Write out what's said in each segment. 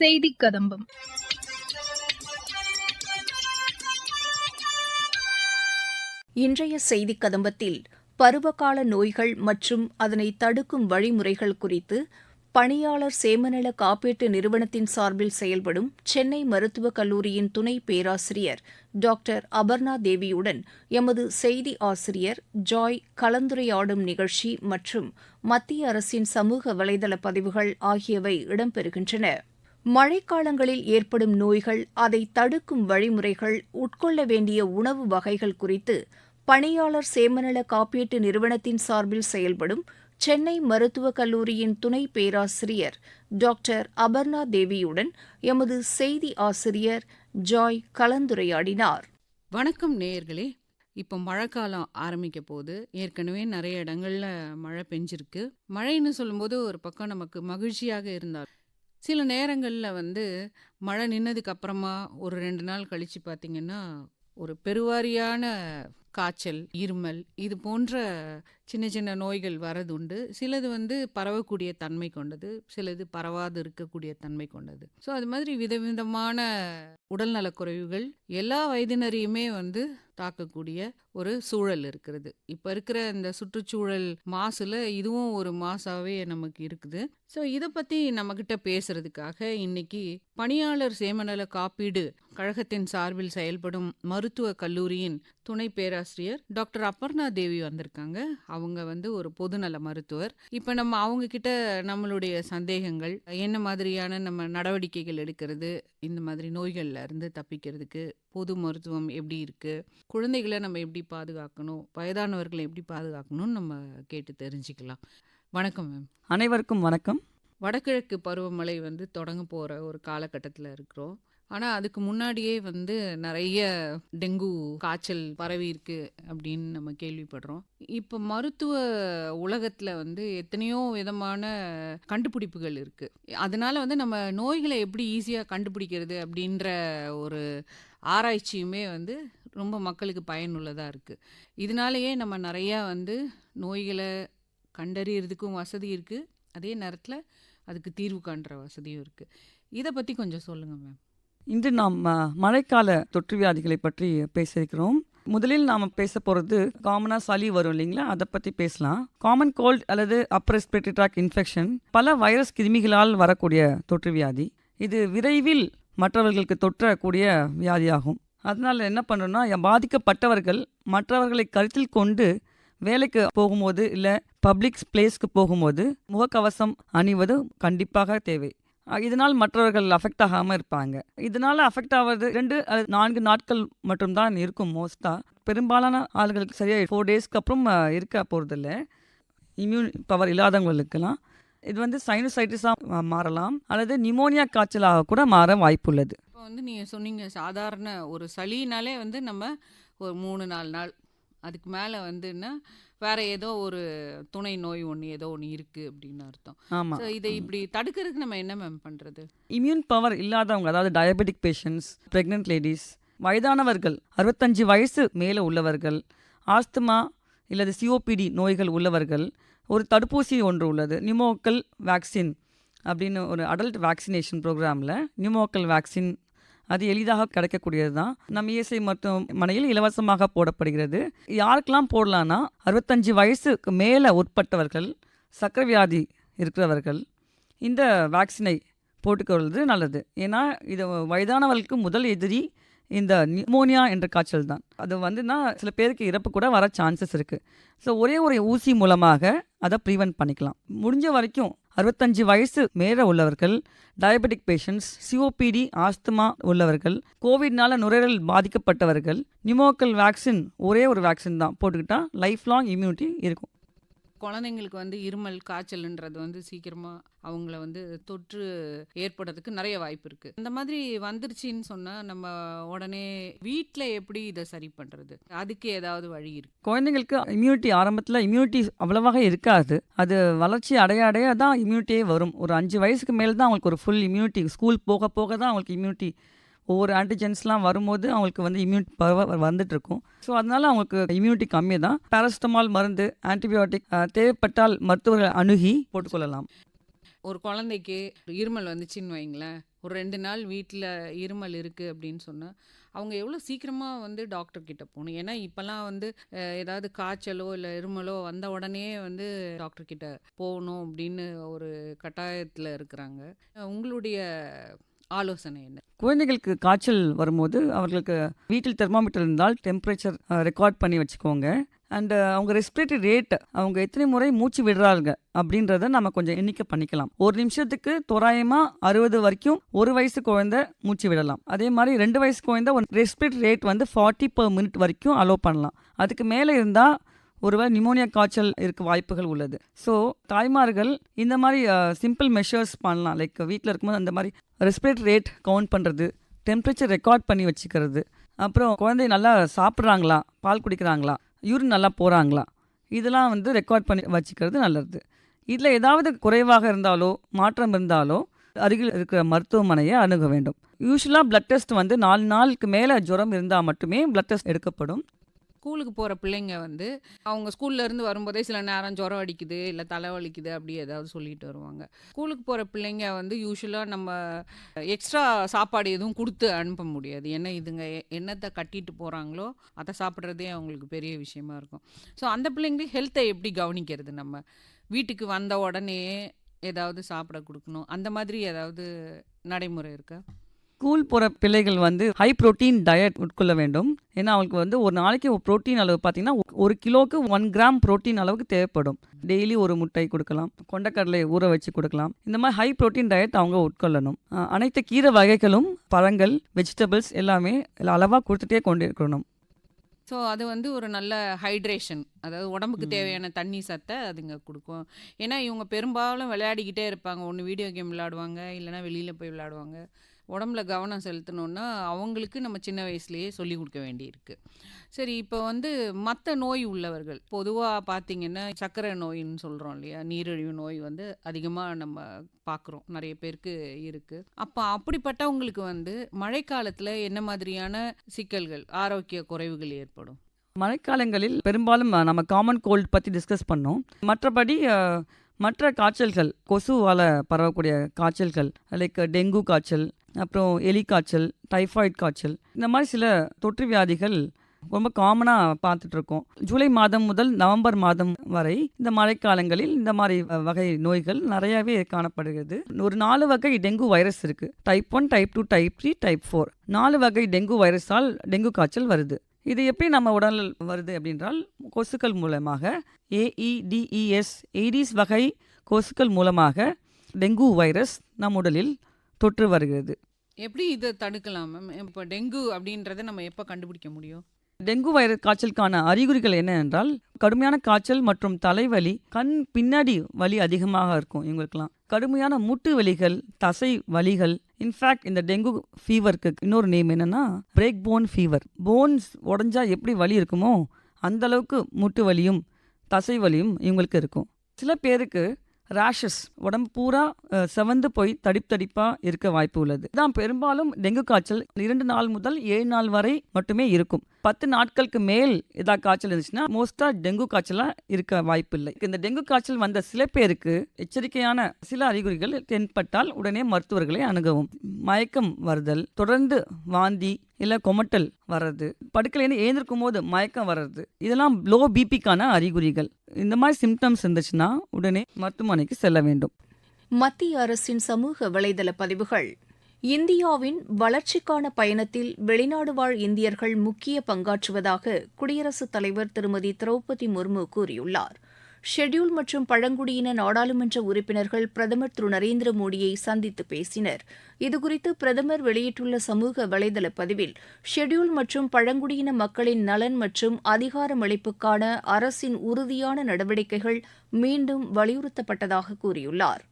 செய்தி கதம்பம் இன்றைய செய்திக் கதம்பத்தில் பருவகால நோய்கள் மற்றும் அதனை தடுக்கும் வழிமுறைகள் குறித்து பணியாளர் சேமநல காப்பீட்டு நிறுவனத்தின் சார்பில் செயல்படும் சென்னை மருத்துவக் கல்லூரியின் துணை பேராசிரியர் டாக்டர் அபர்ணா தேவியுடன் எமது செய்தி ஆசிரியர் ஜாய் கலந்துரையாடும் நிகழ்ச்சி மற்றும் மத்திய அரசின் சமூக வலைதள பதிவுகள் ஆகியவை இடம்பெறுகின்றன. மழைக்காலங்களில் ஏற்படும் நோய்கள் அதை தடுக்கும் வழிமுறைகள் உட்கொள்ள வேண்டிய உணவு வகைகள் குறித்து பணியாளர் சேமநல காப்பீட்டு நிறுவனத்தின் சார்பில் செயல்படும் சென்னை மருத்துவக் கல்லூரியின் துணை பேராசிரியர் டாக்டர் அபர்ணா தேவியுடன் எமது செய்தி ஆசிரியர் ஜாய் கலந்துரையாடினார். வணக்கம் நேயர்களே. இப்போ மழைக்காலம் ஆரம்பிக்க போது ஏற்கனவே நிறைய இடங்கள்ல மழை பெஞ்சிருக்கு. மழைன்னு சொல்லும்போது ஒரு பக்கம் நமக்கு மகிழ்ச்சியாக இருந்தால் சில நேரங்களில் வந்து மழை நின்னதுக்கு அப்புறமா ஒரு ரெண்டு நாள் கழிச்சு பார்த்தீங்கன்னா ஒரு பெருவாரியான காய்ச்சல் இருமல் இது போன்ற சின்ன சின்ன நோய்கள் வரதுண்டு சிலது வந்து பரவக்கூடிய தன்மை கொண்டது சிலது பரவாது இருக்கக்கூடிய தன்மை கொண்டது. ஸோ அது மாதிரி விதவிதமான உடல்நலக் குறைவுகள் எல்லா வயதினரையுமே வந்து தாக்கக்கூடிய ஒரு சூழல் இருக்கிறது. இப்போ இருக்கிற இந்த சுற்றுச்சூழல் மாசில் இதுவும் ஒரு மாசாகவே நமக்கு இருக்குது. ஸோ இதை பற்றி நம்மக்கிட்ட பேசுறதுக்காக இன்னைக்கு பணியாளர் சேமநல காப்பீடு கழகத்தின் சார்பில் செயல்படும் மருத்துவ கல்லூரியின் துணை பேராசிரியர் டாக்டர் அப்பர்ணா தேவி வந்திருக்காங்க. அவங்க வந்து ஒரு பொதுநல மருத்துவர். இப்போ நம்ம அவங்க கிட்ட நம்மளுடைய சந்தேகங்கள் என்ன மாதிரியான நம்ம நடவடிக்கைகள் எடுக்கிறது இந்த மாதிரி நோய்கள்ல இருந்து தப்பிக்கிறதுக்கு பொது மருத்துவம் எப்படி இருக்கு குழந்தைகளை நம்ம எப்படி பாதுகாக்கணும் வயதானவர்களை எப்படி பாதுகாக்கணும்னு நம்ம கேட்டு தெரிஞ்சுக்கலாம். வணக்கம் மேம். அனைவருக்கும் வணக்கம். வடகிழக்கு பருவமழை வந்து தொடங்க போகிற ஒரு காலகட்டத்தில் இருக்கிறோம். ஆனால் அதுக்கு முன்னாடியே வந்து நிறைய டெங்கு காய்ச்சல் பரவி இருக்கு அப்படின்னு நம்ம கேள்விப்படுறோம். இப்போ மருத்துவ உலகத்தில் வந்து எத்தனையோ விதமான கண்டுபிடிப்புகள் இருக்குது அதனால வந்து நம்ம நோய்களை எப்படி ஈஸியாக கண்டுபிடிக்கிறது அப்படின்ற ஒரு ஆராய்ச்சியுமே வந்து ரொம்ப மக்களுக்கு பயனுள்ளதாக இருக்குது இதனாலேயே நம்ம நிறையா வந்து நோய்களை கண்டறியறதுக்கும் வசதி இருக்குது அதே நேரத்தில் அதுக்கு தீர்வு காண்ற வசதியும் இருக்குது இதை பற்றி கொஞ்சம் சொல்லுங்கள் மேம். இன்று நாம் மழைக்கால தொற்று வியாதிகளை பற்றி பேசியிருக்கிறோம். முதலில் நாம் பேச போகிறது காமனாக சளி வரும் இல்லைங்களா? அதை பற்றி பேசலாம். காமன் கோல்ட் அல்லது அப்பர் ரெஸ்பிரேட்டரி ட்ராக் இன்ஃபெக்ஷன் பல வைரஸ் கிருமிகளால் வரக்கூடிய தொற்று வியாதி இது விரைவில் மற்றவர்களுக்கு தொற்றக்கூடிய வியாதியாகும். அதனால் என்ன பண்ணுறோன்னா பாதிக்கப்பட்டவர்கள் மற்றவர்களை கருத்தில் கொண்டு வேலைக்கு போகும்போது இல்லை பப்ளிக் பிளேஸ்க்கு போகும்போது முகக்கவசம் அணிவது கண்டிப்பாக தேவை. இதனால் மற்றவர்கள் அஃபெக்ட் ஆகாமல் இருப்பாங்க. இதனால் அஃபெக்ட் ஆகிறது ரெண்டு அது நான்கு நாட்கள் மட்டும்தான் இருக்கும் மோஸ்ட்டாக பெரும்பாலான ஆளுகளுக்கு சரியாக ஃபோர் டேஸ்க்கு அப்புறம் இருக்க போகிறதில்ல இம்யூன் பவர் இல்லாதவங்களுக்கெல்லாம் இது வந்து சைனசைட்டிஸாக மாறலாம். அல்லது நிமோனியா காய்ச்சலாக கூட மாற வாய்ப்புள்ளது. இப்போ வந்து நீங்கள் சொன்னீங்க சாதாரண ஒரு சளினாலே வந்து நம்ம ஒரு மூணு நாலு நாள் அதுக்கு மேலே வந்துன்னா வேற ஏதோ ஒரு துணை நோய் ஒன்று ஏதோ ஒன்று இருக்குது அப்படின்னு அர்த்தம். ஆமாம் ஸோ இதை இப்படி தடுக்கிறதுக்கு நம்ம என்ன மேம் பண்ணுறது இம்யூன் பவர் இல்லாதவங்க அதாவது டயபெட்டிக் பேஷண்ட்ஸ் ப்ரெக்னென்ட் லேடிஸ் வயதானவர்கள் அறுபத்தஞ்சு வயசு மேலே உள்ளவர்கள் ஆஸ்துமா இல்லது சிஓபிடி நோய்கள் உள்ளவர்கள் ஒரு தடுப்பூசி ஒன்று உள்ளது நிமோக்கல் வேக்சின் அப்படின்னு ஒரு அடல்ட் வேக்சினேஷன் ப்ரோக்ராமில் நிமோக்கல் வேக்சின் அது எளிதாக கிடைக்கக்கூடியது தான் நம்ம இஎஸ்ஐ மருத்துவமனையில் இலவசமாக போடப்படுகிறது. யாருக்கெல்லாம் போடலான்னா அறுபத்தஞ்சு வயசுக்கு மேலே உட்பட்டவர்கள் சர்க்கரை வியாதி இருக்கிறவர்கள் இந்த வேக்சினை போட்டுக்கொள்வது நல்லது. ஏன்னா இது வயதானவர்களுக்கு முதல் எதிரி இந்த நிமோனியா என்ற காய்ச்சல் தான் அது வந்துன்னா சில பேருக்கு இறப்பு கூட வர சான்சஸ் இருக்குது ஸோ ஒரே ஒரு ஊசி மூலமாக அதை ப்ரிவென்ட் பண்ணிக்கலாம். முடிஞ்ச வரைக்கும் அறுபத்தஞ்சு வயசு மேலே உள்ளவர்கள் டயபெட்டிக் பேஷண்ட்ஸ் சிஓபிடி ஆஸ்துமா உள்ளவர்கள் கோவிட்னால நுரையீரல் பாதிக்கப்பட்டவர்கள் நிமோக்கல் வேக்சின் ஒரே ஒரு வேக்சின் தான் போட்டுக்கிட்டா லைஃப் லாங் இம்யூனிட்டி இருக்கும். குழந்தைங்களுக்கு வந்து இருமல் காய்ச்சல்ன்றது வந்து சீக்கிரமாக அவங்கள வந்து தொற்று ஏற்படுறதுக்கு நிறைய வாய்ப்பு இருக்குது இந்த மாதிரி வந்துருச்சின்னு சொன்னால் நம்ம உடனே வீட்டில் எப்படி இதை சரி பண்ணுறது அதுக்கு ஏதாவது வழி இருக்கு. குழந்தைங்களுக்கு இம்யூனிட்டி ஆரம்பத்தில் இம்யூனிட்டி அவ்வளவாக இருக்காது. அது வளர்ச்சி அடைய அடைய தான் இம்யூனிட்டியே வரும். ஒரு அஞ்சு வயசுக்கு மேலே தான் அவங்களுக்கு ஒரு ஃபுல் இம்யூனிட்டி ஸ்கூல் போக போக தான் அவங்களுக்கு இம்யூனிட்டி ஒவ்வொரு ஆன்டிஜென்ஸ்லாம் வரும்போது அவங்களுக்கு வந்து இம்யூனிட்டி பவர் வந்துட்டு இருக்கும் ஸோ அதனால அவங்களுக்கு இம்யூனிட்டி கம்மி தான் பேரஸ்டமால் மருந்து ஆன்டிபயோட்டிக் தேவைப்பட்டால் மருத்துவர்கள் அணுகி போட்டுக்கொள்ளலாம். ஒரு குழந்தைக்கு இருமல் வந்துச்சுன்னு வைங்களேன். ஒரு ரெண்டு நாள் வீட்டில் இருமல் இருக்குது அப்படின்னு சொன்னால் அவங்க எவ்வளோ சீக்கிரமாக வந்து டாக்டர்கிட்ட போகணும்? ஏன்னா இப்போல்லாம் வந்து ஏதாவது காய்ச்சலோ இல்லை இருமலோ வந்த உடனே வந்து டாக்டர்கிட்ட போகணும் அப்படின்னு ஒரு கட்டாயத்தில் இருக்கிறாங்க. உங்களுடைய ஆலோசனை என்ன? குழந்தைகளுக்கு காய்ச்சல் வரும்போது அவர்களுக்கு வீட்டில் தெர்மாமீட்டர் இருந்தால் டெம்பரேச்சர் ரெக்கார்ட் பண்ணி வச்சுக்கோங்க. அண்ட் அவங்க ரெஸ்பிரேட்டரி ரேட் அவங்க எத்தனை முறை மூச்சு விடுறாங்க அப்படின்றத நம்ம கொஞ்சம் எண்ணிக்கை பண்ணிக்கலாம். ஒரு நிமிஷத்துக்கு தோராயமாக அறுபது வரைக்கும் ஒரு வயசு குழந்தை மூச்சு விடலாம். அதே மாதிரி ரெண்டு வயசு குழந்தை ஒரு ரெஸ்பிரேட்டரி ரேட் வந்து ஃபார்ட்டி பர் மினிட் வரைக்கும் அலோவ் பண்ணலாம். அதுக்கு மேலே இருந்தால் ஒருவர் நிமோனியா காய்ச்சல் இருக்க வாய்ப்புகள் உள்ளது. ஸோ தாய்மார்கள் இந்த மாதிரி சிம்பிள் மெஷர்ஸ் பண்ணலாம். லைக் வீட்டில் இருக்கும்போது அந்த மாதிரி ரெஸ்பிரேட் ரேட் கவுண்ட் பண்ணுறது டெம்பரேச்சர் ரெக்கார்ட் பண்ணி வச்சுக்கிறது. அப்புறம் குழந்தை நல்லா சாப்பிட்றாங்களா பால் குடிக்கிறாங்களா யூரின் நல்லா போகிறாங்களா இதெல்லாம் வந்து ரெக்கார்ட் பண்ணி வச்சுக்கிறது நல்லது. இதில் ஏதாவது குறைவாக இருந்தாலோ மாற்றம் இருந்தாலோ அருகில் இருக்கிற மருத்துவமனையை அணுக வேண்டும். யூஸ்வலாக பிளட் டெஸ்ட் வந்து நாலு நாளுக்கு மேலே ஜுரம் இருந்தால் மட்டுமே பிளட் டெஸ்ட் எடுக்கப்படும். ஸ்கூலுக்கு போகிற பிள்ளைங்க வந்து அவங்க ஸ்கூல்லேருந்து வரும்போதே சில நேரம் ஜுரம் அடிக்குது இல்லை தலை வலிக்குது அப்படி ஏதாவது சொல்லிட்டு வருவாங்க. ஸ்கூலுக்கு போகிற பிள்ளைங்க வந்து யூஸ்வலாக நம்ம எக்ஸ்ட்ரா சாப்பாடு எதுவும் கொடுத்து அனுப்ப முடியாது. ஏன்னா இதுங்க என்னத்தை கட்டிட்டு போகிறாங்களோ அதை சாப்பிட்றதே அவங்களுக்கு பெரிய விஷயமா இருக்கும். ஸோ அந்த பிள்ளைங்களுக்கு ஹெல்த்தை எப்படி கவனிக்கிறது நம்ம? வீட்டுக்கு வந்த உடனே ஏதாவது சாப்பிட கொடுக்கணும். அந்த மாதிரி ஏதாவது நடைமுறை இருக்கா? ஸ்கூல் போகிற பிள்ளைகள் வந்து ஹை புரோட்டீன் டயட் உட்கொள்ள வேண்டும். ஏன்னா அவங்களுக்கு வந்து ஒரு நாளைக்கு புரோட்டீன் அளவு பார்த்தீங்கன்னா ஒரு கிலோவுக்கு ஒன் கிராம் புரோட்டீன் அளவுக்கு தேவைப்படும். டெய்லி ஒரு முட்டை கொடுக்கலாம் கொண்டக்கடலை ஊற வச்சு கொடுக்கலாம். இந்த மாதிரி ஹை புரோட்டீன் டயட் அவங்க உட்கொள்ளணும். அனைத்து கீரை வகைகளும் பழங்கள் வெஜிடபிள்ஸ் எல்லாமே அளவாக கொடுத்துட்டே கொண்டு இருக்கணும் ஸோ அது வந்து ஒரு நல்ல ஹைட்ரேஷன் அதாவது உடம்புக்கு. தேவையான தண்ணி சத்தை அதுங்க கொடுக்கும். ஏன்னா இவங்க பெரும்பாலும் விளையாடிக்கிட்டே இருப்பாங்க. ஒன்று வீடியோ கேம் விளையாடுவாங்க இல்லைன்னா வெளியில் போய் விளையாடுவாங்க. உடம்புல கவனம் செலுத்தணுன்னா அவங்களுக்கு நம்ம சின்ன வயசுலேயே சொல்லி கொடுக்க வேண்டியிருக்கு. சரி இப்போ வந்து மற்ற நோய் உள்ளவர்கள் பொதுவாக பார்த்திங்கன்னா சர்க்கரை நோயின்னு சொல்கிறோம் இல்லையா? நீரிழிவு நோய் வந்து அதிகமாக நம்ம பார்க்குறோம் நிறைய பேருக்கு இருக்குது அப்போ அப்படிப்பட்டவங்களுக்கு வந்து மழைக்காலத்தில் என்ன மாதிரியான சிக்கல்கள் ஆரோக்கிய குறைவுகள் ஏற்படும்? மழைக்காலங்களில் பெரும்பாலும் நம்ம காமன் கோல்ட் பற்றி டிஸ்கஸ் பண்ணோம். மற்றபடி மற்ற காய்ச்சல்கள் கொசுவால் பரவக்கூடிய காய்ச்சல்கள் லைக் டெங்கு காய்ச்சல் அப்புறம் எலி காய்ச்சல் டைஃபாய்டு காய்ச்சல் இந்த மாதிரி சில தொற்று வியாதிகள் ரொம்ப காமனாக பார்த்துட்ருக்கோம் ஜூலை மாதம் முதல் நவம்பர் மாதம் வரை இந்த மழைக்காலங்களில் இந்த மாதிரி வகை நோய்கள் நிறையவே காணப்படுகிறது. ஒரு நாலு வகை டெங்கு வைரஸ் இருக்குது type one type two type three type four நாலு வகை டெங்கு வைரஸால் டெங்கு காய்ச்சல் வருது. இது எப்படி நம்ம உடல் வருது அப்படின்றால் கொசுக்கள் மூலமாக ஏஇடிஇஎஸ் எய்டிஸ் வகை கொசுக்கள் மூலமாக டெங்கு வைரஸ் நம் உடலில் தொற்று வருகிறது. எப்படி இதை தடுக்கலாம் மேம்? இப்போ டெங்கு அப்படின்றத நம்ம எப்போ கண்டுபிடிக்க முடியும்? டெங்கு வைரஸ் காய்ச்சலுக்கான அறிகுறிகள் என்ன என்றால் கடுமையான காய்ச்சல் மற்றும் தலைவலி கண் பின்னாடி வலி அதிகமாக இருக்கும் இவங்களுக்கெல்லாம். கடுமையான முட்டு வலிகள் தசை வலிகள். இன்ஃபேக்ட் இந்த டெங்கு ஃபீவருக்கு இன்னொரு நேம் என்னன்னா பிரேக் போன் ஃபீவர் போன்ஸ் உடஞ்சா எப்படி வலி இருக்குமோ அந்த அளவுக்கு முட்டு வலியும் தசை வலியும் இவங்களுக்கு இருக்கும். சில பேருக்கு ரேஷஸ் உடம்பு பூரா செவந்து போய் தடிப்பு தடிப்பாக இருக்க வாய்ப்பு உள்ளது இதான் பெரும்பாலும் டெங்கு காய்ச்சல் இரண்டு நாள் முதல் ஏழு நாள் வரை மட்டுமே இருக்கும். பத்து நாட்களுக்கு மேல் ஏதாவது காய்ச்சல் இருந்துச்சுன்னா மோஸ்ட்டாக டெங்கு காய்ச்சலா இருக்க வாய்ப்பு இல்லை இந்த டெங்கு காய்ச்சல் வந்த சில பேருக்கு எச்சரிக்கையான சில அறிகுறிகள் தென்பட்டால் உடனே மருத்துவர்களை அணுகவும். மயக்கம் வருதல் தொடர்ந்து வாந்தி இல்ல கொமட்டல் வர்றது படுக்கலேருந்து ஏந்திருக்கும் போது மயக்கம் வர்றது இதெல்லாம் லோ பிபிக்கான அறிகுறிகள். இந்த மாதிரி சிம்டம்ஸ் இருந்துச்சுன்னா உடனே மருத்துவமனைக்கு செல்ல வேண்டும். மத்திய அரசின் சமூக வலைதள பதிவுகள். இந்தியாவின் வளர்ச்சிக்கான பயணத்தில் வெளிநாடு வாழ் இந்தியர்கள் முக்கிய பங்காற்றுவதாக குடியரசுத் தலைவர் திருமதி திரௌபதி முர்மு கூறியுள்ளார். ஷெட்யூல் மற்றும் பழங்குடியின நாடாளுமன்ற உறுப்பினர்கள் பிரதமர் திரு. நரேந்திர மோடியை சந்தித்து பேசினர். இதுகுறித்து பிரதமர் வெளியிட்டுள்ள சமூக வலைதள பதிவில் ஷெட்யூல் மற்றும் பழங்குடியின மக்களின் நலன் மற்றும் அதிகாரமளிப்புக்கான அரசின் உறுதியான நடவடிக்கைகள் மீண்டும் வலியுறுத்தப்பட்டதாக கூறியுள்ளார்.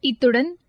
இத்துடன்